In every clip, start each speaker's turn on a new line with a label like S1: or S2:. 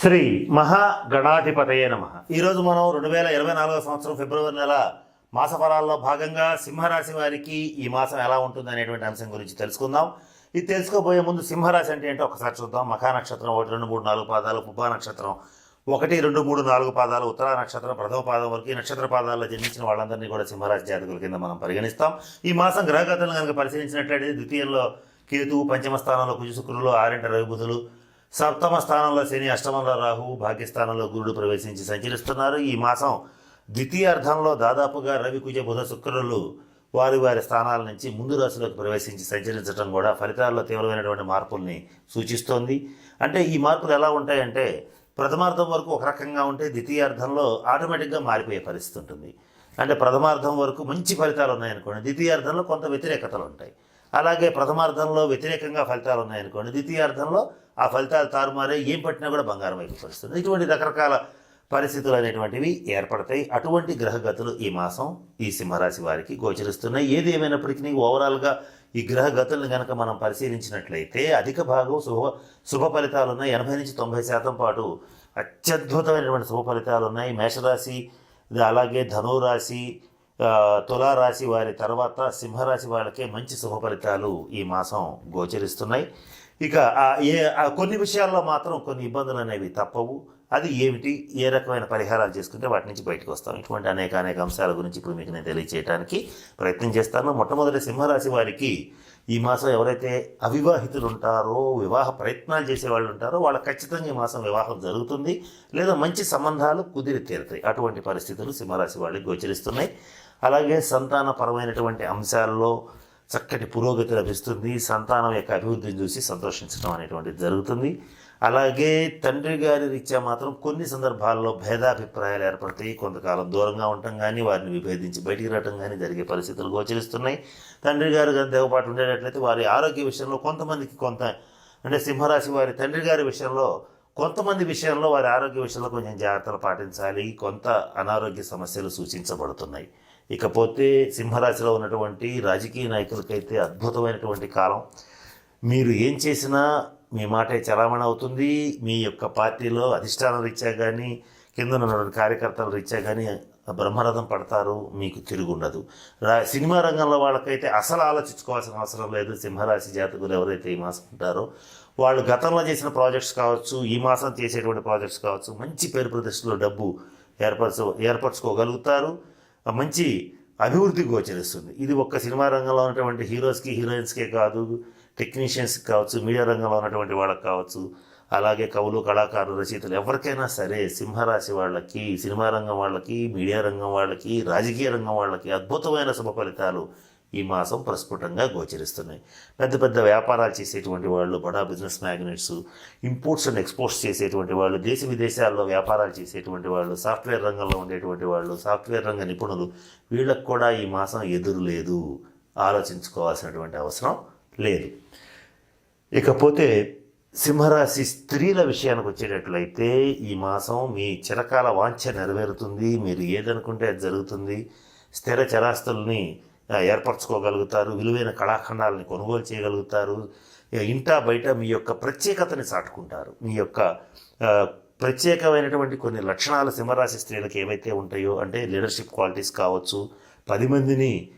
S1: శ్రీ మహాగణాధిపతయే నమ. ఈరోజు మనం రెండు వేల ఇరవై నాలుగో సంవత్సరం ఫిబ్రవరి నెల మాస ఫలాల్లో భాగంగా సింహరాశి వారికి ఈ మాసం ఎలా ఉంటుంది అనేటువంటి అంశం గురించి తెలుసుకుందాం. ఇది తెలుసుకోబోయే ముందు సింహరాశి అంటే ఏంటో ఒకసారి చూద్దాం. మఖా నక్షత్రం ఒకటి రెండు మూడు నాలుగు పాదాలు పుబ్బా నక్షత్రం ఒకటి రెండు మూడు నాలుగు పాదాలు ఉత్తరా నక్షత్రం ప్రథమ పాదం వరకు ఈ నక్షత్ర పాదాల్లో జన్మించిన వాళ్ళందరినీ కూడా సింహరాశి జాతకుల కింద మనం పరిగణిస్తాం. ఈ మాసం గ్రహగతులను కనుక పరిశీలించినట్లయితే ద్వితీయంలో కేతువు పంచమ స్థానంలో కుజ శుక్రులు ఆరింట రవి బుధులు సప్తమ స్థానంలో శని అష్టమంలో రాహు భాగ్యస్థానంలో గురుడు ప్రవేశించి సంచరిస్తున్నారు. ఈ మాసం ద్వితీయార్థంలో దాదాపుగా రవి కుజ బుధ శుక్రులు వారి వారి స్థానాల నుంచి ముందు రాశిలోకి ప్రవేశించి సంచరించడం కూడా ఫలితాల్లో తీవ్రమైనటువంటి మార్పుల్ని సూచిస్తోంది. అంటే ఈ మార్పులు ఎలా ఉంటాయంటే ప్రథమార్థం వరకు ఒక రకంగా ఉంటే ద్వితీయార్థంలో ఆటోమేటిక్గా మారిపోయే పరిస్థితి ఉంటుంది. అంటే ప్రథమార్థం వరకు మంచి ఫలితాలు ఉన్నాయనుకోండి ద్వితీయార్థంలో కొంత వ్యతిరేకతలు ఉంటాయి. అలాగే ప్రథమార్థంలో వ్యతిరేకంగా ఫలితాలు ఉన్నాయనుకోండి ద్వితీయార్థంలో ఆ ఫలితాలు తారుమారే ఏం పట్టినా కూడా బంగారం వైపు పరిస్థితుంది ఇటువంటి రకరకాల పరిస్థితులు అనేటువంటివి ఏర్పడతాయి. అటువంటి గ్రహగతులు ఈ మాసం ఈ సింహరాశి వారికి గోచరిస్తున్నాయి. ఏది ఏమైనప్పటికీ ఓవరాల్గా ఈ గ్రహ గతుల్ని కనుక మనం పరిశీలించినట్లయితే అధిక భాగం శుభ శుభ ఫలితాలు ఉన్నాయి. ఎనభై నుంచి తొంభై శాతం పాటు అత్యద్భుతమైనటువంటి శుభ ఫలితాలు ఉన్నాయి. మేషరాశి అలాగే ధనురాశి తులారాశి వారి తర్వాత సింహరాశి వాళ్ళకే మంచి శుభ ఫలితాలు ఈ మాసం గోచరిస్తున్నాయి. ఇక ఆ ఏ కొన్ని విషయాల్లో మాత్రం కొన్ని ఇబ్బందులు అనేవి తప్పవు. అది ఏమిటి? ఏ రకమైన పరిహారాలు చేసుకుంటే వాటి నుంచి బయటకు వస్తాం? ఇటువంటి అనేక అనేక అంశాల గురించి ఇప్పుడు మీకు నేను తెలియచేయడానికి ప్రయత్నం చేస్తాను. మొట్టమొదటి సింహరాశి వారికి ఈ మాసం ఎవరైతే అవివాహితులు ఉంటారో వివాహ ప్రయత్నాలు చేసే వాళ్ళు ఉంటారో వాళ్ళ ఖచ్చితంగా ఈ మాసం వివాహం జరుగుతుంది. లేదా మంచి సంబంధాలు కుదిరి తీరుతాయి. అటువంటి పరిస్థితులు సింహరాశి వాళ్ళకి గోచరిస్తున్నాయి. అలాగే సంతానపరమైనటువంటి అంశాల్లో చక్కటి పురోగతి లభిస్తుంది సంతానం యొక్క అభివృద్ధిని చూసి సంతోషించడం అనేటువంటిది జరుగుతుంది. అలాగే తండ్రి గారి రీత్యా మాత్రం కొన్ని సందర్భాల్లో భేదాభిప్రాయాలు ఏర్పడతాయి. కొంతకాలం దూరంగా ఉండటం కానీ వారిని విభేదించి బయటికి రావటం కానీ జరిగే పరిస్థితులు గోచరిస్తున్నాయి. తండ్రి గారు కానీ దేవపాటు ఉండేటట్లయితే వారి ఆరోగ్య విషయంలో కొంతమందికి కొంత అంటే సింహరాశి వారి తండ్రి గారి విషయంలో కొంతమంది విషయంలో వారి ఆరోగ్య విషయంలో కొంచెం జాగ్రత్తలు పాటించాలి. కొంత అనారోగ్య సమస్యలు సూచించబడుతున్నాయి. ఇకపోతే సింహరాశిలో ఉన్నటువంటి రాజకీయ నాయకులకైతే అద్భుతమైనటువంటి కాలం. మీరు ఏం చేసినా మీ మాటే చలామణి అవుతుంది. మీ యొక్క పార్టీలో అధిష్టాన రీత్యా కానీ కింద ఉన్నటువంటి కార్యకర్తల రీత్యా కానీ బ్రహ్మరథం పడతారు మీకు తిరుగుండదు. రా సినిమా రంగంలో వాళ్ళకైతే అసలు ఆలోచించుకోవాల్సిన అవసరం లేదు. సింహరాశి జాతకులు ఎవరైతే ఈ మాసం ఉంటారో వాళ్ళు గతంలో చేసిన ప్రాజెక్ట్స్ కావచ్చు ఈ మాసం చేసేటువంటి ప్రాజెక్ట్స్ కావచ్చు మంచి పేరు ప్రతిష్టలో డబ్బు ఏర్పరచు ఏర్పరచుకోగలుగుతారు. మంచి అభివృద్ధి గోచరిస్తుంది. ఇది ఒక్క సినిమా రంగంలో ఉన్నటువంటి హీరోస్కి హీరోయిన్స్కే కాదు టెక్నీషియన్స్కి కావచ్చు మీడియా రంగంలో ఉన్నటువంటి వాళ్ళకి కావచ్చు అలాగే కవులు కళాకారులు రచయితలు ఎవరికైనా సరే సింహరాశి వాళ్ళకి సినిమా రంగం వాళ్ళకి మీడియా రంగం వాళ్ళకి రాజకీయ రంగం వాళ్ళకి అద్భుతమైన శుభ ఫలితాలు ఈ మాసం ప్రస్ఫుటంగా గోచరిస్తున్నాయి. పెద్ద పెద్ద వ్యాపారాలు చేసేటువంటి వాళ్ళు బడా business magnates imports and exports చేసేటువంటి వాళ్ళు దేశ విదేశాల్లో వ్యాపారాలు చేసేటువంటి వాళ్ళు సాఫ్ట్వేర్ రంగంలో ఉండేటువంటి వాళ్ళు సాఫ్ట్వేర్ రంగ నిపుణులు వీళ్ళకు కూడా ఈ మాసం ఎదురు లేదు. ఆలోచించుకోవాల్సినటువంటి అవసరం లేదు. ఇకపోతే సింహరాశి స్త్రీల విషయానికి వచ్చేటట్లయితే ఈ మాసం మీ చిరకాల వాంఛ నెరవేరుతుంది. మీరు ఏదనుకుంటే అది జరుగుతుంది. స్థిర చరాస్తుల్ని ఏర్పరచుకోగలుగుతారు విలువైన కళాఖండాలని కొనుగోలు చేయగలుగుతారు. ఇంటా బయట మీ యొక్క ప్రత్యేకతని చాటుకుంటారు. మీ యొక్క ప్రత్యేకమైనటువంటి కొన్ని లక్షణాలు సింహరాశి స్త్రీలకు ఏవైతే ఉంటాయో అంటే లీడర్షిప్ క్వాలిటీస్ కావచ్చు పది మందిని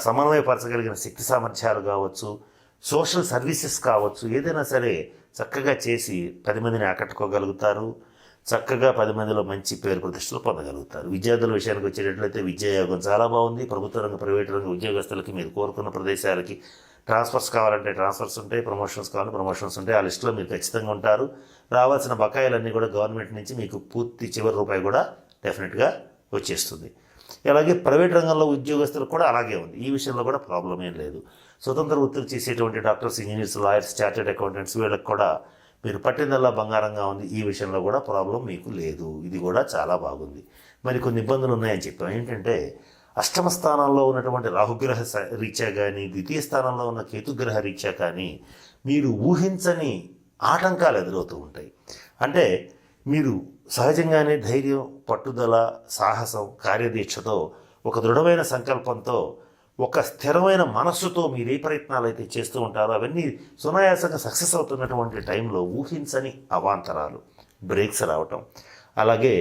S1: సమన్వయపరచగలిగిన శక్తి సామర్థ్యాలు కావచ్చు సోషల్ సర్వీసెస్ కావచ్చు ఏదైనా సరే చక్కగా చేసి పది మందిని ఆకట్టుకోగలుగుతారు. చక్కగా పది మందిలో మంచి పేరు ప్రతిష్టలు పొందగలుగుతారు. విద్యార్థుల విషయానికి వచ్చేటట్లయితే విద్యాయోగం చాలా బాగుంది. ప్రభుత్వ రంగ ప్రైవేట్ రంగ ఉద్యోగస్తులకి మీరు కోరుకున్న ప్రదేశాలకి ట్రాన్స్ఫర్స్ కావాలంటే ట్రాన్స్ఫర్స్ ఉంటాయి ప్రమోషన్స్ కావాలంటే ప్రమోషన్స్ ఉంటాయి. ఆ లిస్టులో మీరు ఖచ్చితంగా ఉంటారు. రావాల్సిన బకాయిలన్నీ కూడా గవర్నమెంట్ నుంచి మీకు పూర్తి చివరి రూపాయి కూడా డెఫినెట్గా వచ్చేస్తుంది. అలాగే ప్రైవేట్ రంగంలో ఉద్యోగస్తులకు కూడా అలాగే ఉంది. ఈ విషయంలో కూడా ప్రాబ్లం ఏం లేదు. స్వతంత్ర వృత్తులు చేసేటువంటి doctors engineers lawyers chartered accountants వీళ్ళకి కూడా మీరు పట్టిందల్లా బంగారంగా ఉంది ఈ విషయంలో కూడా ప్రాబ్లం మీకు లేదు. ఇది కూడా చాలా బాగుంది. మరి కొన్ని ఇబ్బందులు ఉన్నాయని చెప్పాం. ఏంటంటే అష్టమ స్థానంలో ఉన్నటువంటి రాహుగ్రహ స- రీత్యా కానీ ద్వితీయ స్థానంలో ఉన్న కేతుగ్రహ రీత్యా కానీ మీరు ఊహించని ఆటంకాలు ఎదురవుతూ ఉంటాయి. అంటే మీరు సహజంగానే ధైర్యం పట్టుదల సాహసం కార్యదీక్షతో ఒక దృఢమైన సంకల్పంతో ఒక స్థిరమైన మనస్సుతో మీరు ఏ ప్రయత్నాలు అయితే చేస్తూ ఉంటారో అవన్నీ సునాయాసంగా సక్సెస్ అవుతున్నటువంటి టైంలో ఊహించని అవాంతరాలు బ్రేక్స్ రావటం అలాగే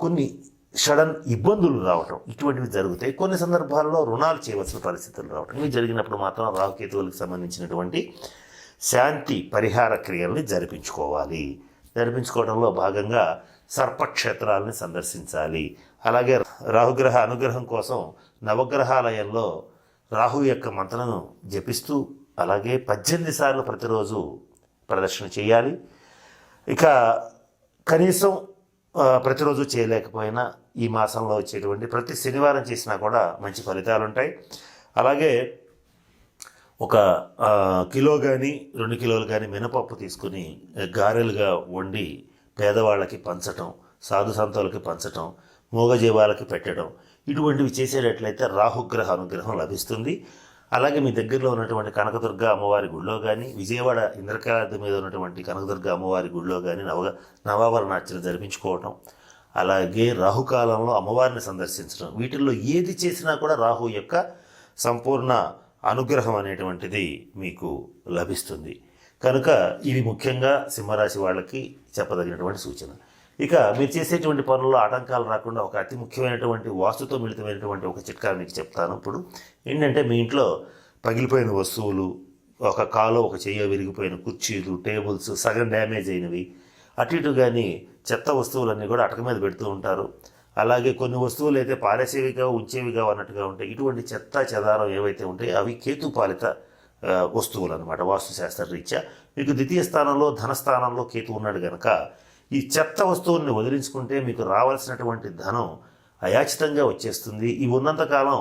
S1: కొన్ని సడన్ ఇబ్బందులు రావటం ఇటువంటివి జరుగుతాయి. కొన్ని సందర్భాల్లో రుణాలు చేయవలసిన పరిస్థితులు రావటం. ఇవి జరిగినప్పుడు మాత్రం రాహుకేతువులకు సంబంధించినటువంటి శాంతి పరిహార క్రియల్ని జరిపించుకోవాలి. జరిపించుకోవడంలో భాగంగా సర్పక్షేత్రాలని సందర్శించాలి. అలాగే రాహుగ్రహ అనుగ్రహం కోసం నవగ్రహాలయంలో రాహు యొక్క మంత్రను జపిస్తూ అలాగే పద్దెనిమిది సార్లు ప్రతిరోజు ప్రదర్శన చేయాలి. ఇక కనీసం ప్రతిరోజు చేయలేకపోయినా ఈ మాసంలో వచ్చేటువంటి ప్రతి శనివారం చేసినా కూడా మంచి ఫలితాలు ఉంటాయి అలాగే ఒక కిలో కానీ రెండు కిలోలు కానీ మినపప్పు తీసుకుని గారెలుగా వండి పేదవాళ్ళకి పంచటం సాధు సంతులకి పంచటం మూగజీవాలకి పెట్టడం ఇటువంటివి చేసేటట్లయితే రాహుగ్రహ అనుగ్రహం లభిస్తుంది. అలాగే మీ దగ్గరలో ఉన్నటువంటి కనకదుర్గ అమ్మవారి గుడిలో కానీ విజయవాడ ఇంద్రకాళి మీద ఉన్నటువంటి కనకదుర్గ అమ్మవారి గుడిలో కానీ నవ నవావరణార్చన జరిపించుకోవటం. అలాగే రాహుకాలంలో అమ్మవారిని సందర్శించడం. వీటిల్లో ఏది చేసినా కూడా రాహు యొక్క సంపూర్ణ అనుగ్రహం అనేటువంటిది మీకు లభిస్తుంది. కనుక ఇవి ముఖ్యంగా సింహరాశి వాళ్ళకి చెప్పదగినటువంటి సూచన. ఇక మీరు చేసేటువంటి పనుల్లో ఆటంకాలు రాకుండా ఒక అతి ముఖ్యమైనటువంటి వాస్తుతో మిళితమైనటువంటి ఒక చిట్కా మీకు చెప్తాను. ఇప్పుడు ఏంటంటే మీ ఇంట్లో పగిలిపోయిన వస్తువులు ఒక కాలో ఒక చెయ్యో విరిగిపోయిన కుర్చీలు టేబుల్స్ సగం డ్యామేజ్ అయినవి అటు ఇటు కానీ చెత్త వస్తువులన్నీ కూడా అటక మీద పెడుతూ ఉంటారు. అలాగే కొన్ని వస్తువులు అయితే పారేసేవిగా ఉంచేవిగా అన్నట్టుగా ఉంటాయి. ఇటువంటి చెత్త చెదారం ఏవైతే ఉంటాయి అవి కేతు పాలిత వస్తువులు అనమాట వాస్తుశాస్త్ర రీత్యా. మీకు ద్వితీయ స్థానంలో ధనస్థానంలో కేతు ఉన్నాడు కనుక ఈ చెత్త వస్తువుల్ని వదిలించుకుంటే మీకు రావాల్సినటువంటి ధనం అయాచితంగా వచ్చేస్తుంది. ఇవి ఉన్నంతకాలం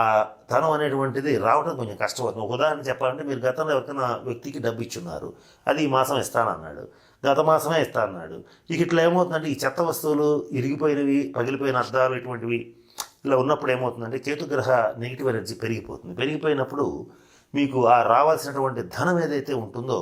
S1: ఆ ధనం అనేటువంటిది రావడం కొంచెం కష్టపడుతుంది ఒక ఉదాహరణ చెప్పాలంటే మీరు గతంలో ఎవరికైనా వ్యక్తికి డబ్బు ఇచ్చున్నారు అది ఈ మాసం ఇస్తానన్నాడు. గత మాసమే ఇస్తానన్నాడు. ఇక ఇట్లా ఏమవుతుందంటే ఈ చెత్త వస్తువులు ఇరిగిపోయినవి పగిలిపోయిన అద్దాలు ఇటువంటివి ఇలా ఉన్నప్పుడు ఏమవుతుందంటే కేతుగ్రహ నెగిటివ్ ఎనర్జీ పెరిగిపోతుంది. పెరిగిపోయినప్పుడు మీకు ఆ రావాల్సినటువంటి ధనం ఏదైతే ఉంటుందో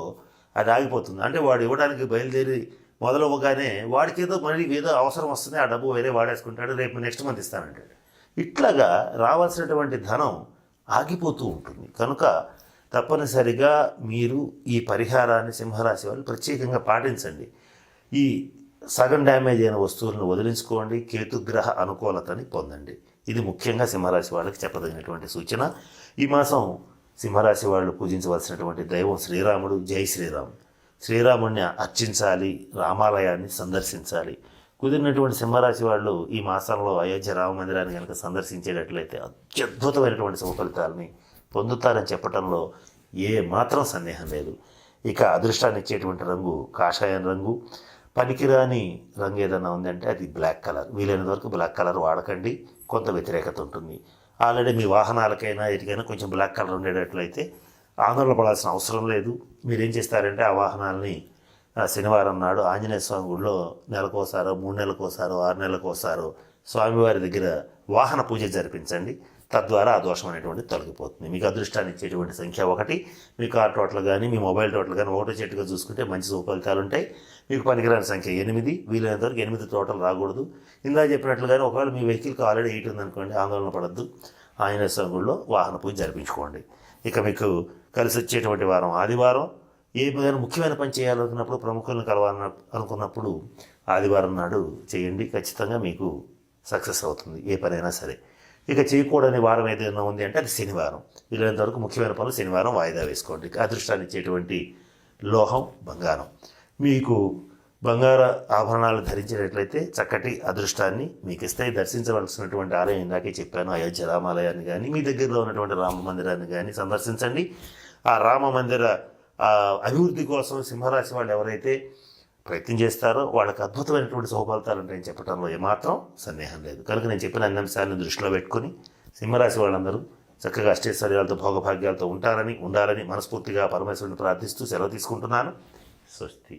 S1: అది ఆగిపోతుంది. అంటే వాడు ఇవ్వడానికి బయలుదేరి మొదలవ్వగానే వాడికి ఏదో మళ్ళీ ఏదో అవసరం వస్తుంది ఆ డబ్బు వేరే వాడేసుకుంటాడు రేపు నెక్స్ట్ మంత్ ఇస్తానంటాడు. ఇట్లాగా రావాల్సినటువంటి ధనం ఆగిపోతూ ఉంటుంది. కనుక తప్పనిసరిగా మీరు ఈ పరిహారాన్ని సింహరాశి వాళ్ళు ప్రత్యేకంగా పాటించండి. ఈ సగం డ్యామేజ్ అయిన వస్తువులను వదిలించుకోండి కేతుగ్రహ అనుకూలతని పొందండి. ఇది ముఖ్యంగా సింహరాశి వాళ్ళకి చెప్పదగినటువంటి సూచన. ఈ మాసం సింహరాశి వాళ్ళు పూజించవలసినటువంటి దైవం శ్రీరాముడు జై శ్రీరామ్. శ్రీరాముడిని అర్చించాలి రామాలయాన్ని సందర్శించాలి. కుదిరినటువంటి సింహరాశి వాళ్ళు ఈ మాసంలో అయోధ్య రామ మందిరాన్ని కనుక సందర్శించేటట్లయితే అత్యద్భుతమైనటువంటి శుభ పొందుతారని చెప్పడంలో ఏ మాత్రం సందేహం లేదు. ఇక అదృష్టాన్ని ఇచ్చేటువంటి రంగు కాషాయం రంగు. పనికిరాని రంగు ఏదైనా ఉందంటే అది బ్లాక్ కలర్. వీలైనంత వరకు బ్లాక్ కలర్ వాడకండి. కొంత వ్యతిరేకత ఉంటుంది. ఆల్రెడీ మీ వాహనాలకైనా ఎటుకైనా కొంచెం బ్లాక్ కలర్ ఉండేటట్లయితే ఆందోళన పడాల్సిన అవసరం లేదు. మీరేం చేస్తారంటే ఆ వాహనాలని శనివారం నాడు ఆంజనేయ స్వామి గుడిలో నెలకోసారో మూడు నెలలకోసారో ఆరు నెలలకోసారో స్వామివారి దగ్గర వాహన పూజ జరిపించండి. తద్వారా ఆ దోషం అనేటువంటి తొలగిపోతుంది. మీకు అదృష్టాన్ని ఇచ్చేటువంటి సంఖ్య ఒకటి. మీ కార్ టోటల్ కానీ మీ మొబైల్ టోటల్ కానీ ఒకటో చెట్టుగా చూసుకుంటే మంచి శుభ ఉంటాయి. మీకు పనికిరాని సంఖ్య ఎనిమిది. వీలైనంత వరకు ఎనిమిది టోటల్ రాకూడదు. ఇందా చెప్పినట్లుగానే ఒకవేళ మీ వెహికల్కి ఆల్రెడీ ఎయిట్ ఉందనుకోండి ఆందోళన పడద్దు. ఆంజనేయ స్వామి గుడిలో వాహన పూజ జరిపించుకోండి. ఇక మీకు కలిసి వచ్చేటువంటి వారం ఆదివారం. ఏ ఏదైనా ముఖ్యమైన పని చేయాలనుకున్నప్పుడు ప్రముఖులను కలవాలన్న అనుకున్నప్పుడు ఆదివారం నాడు చేయండి. ఖచ్చితంగా మీకు సక్సెస్ అవుతుంది ఏ పనైనా సరే. ఇక చేయకూడని వారం ఏదైనా ఉంది అంటే అది శనివారం. వీలైనంత వరకు ముఖ్యమైన పనులు శనివారం వాయిదా వేసుకోండి. అదృష్టాన్ని ఇచ్చేటువంటి లోహం బంగారం. మీకు బంగార ఆభరణాలు ధరించినట్లయితే చక్కటి అదృష్టాన్ని మీకు ఇస్తాయి దర్శించవలసినటువంటి ఆలయం ఇందాకే చెప్పాను అయోధ్య రామాలయాన్ని కానీ మీ దగ్గరలో ఉన్నటువంటి రామ మందిరాన్ని కానీ సందర్శించండి. ఆ రామ మందిర అభివృద్ధి కోసం సింహరాశి వాళ్ళు ఎవరైతే ప్రయత్నం చేస్తారో వాళ్ళకి అద్భుతమైనటువంటి శుభఫలితాలు ఉంటాయని చెప్పడంలో ఏమాత్రం సందేహం లేదు. కనుక నేను చెప్పిన అన్ని అంశాలను దృష్టిలో పెట్టుకొని సింహరాశి వాళ్ళందరూ చక్కగా అష్టైశ్వర్యాలతో భోగభాగ్యాలతో ఉంటారని ఉండాలని మనస్ఫూర్తిగా పరమేశ్వరుని ప్రార్థిస్తూ సెలవు తీసుకుంటున్నాను. స్వస్తి.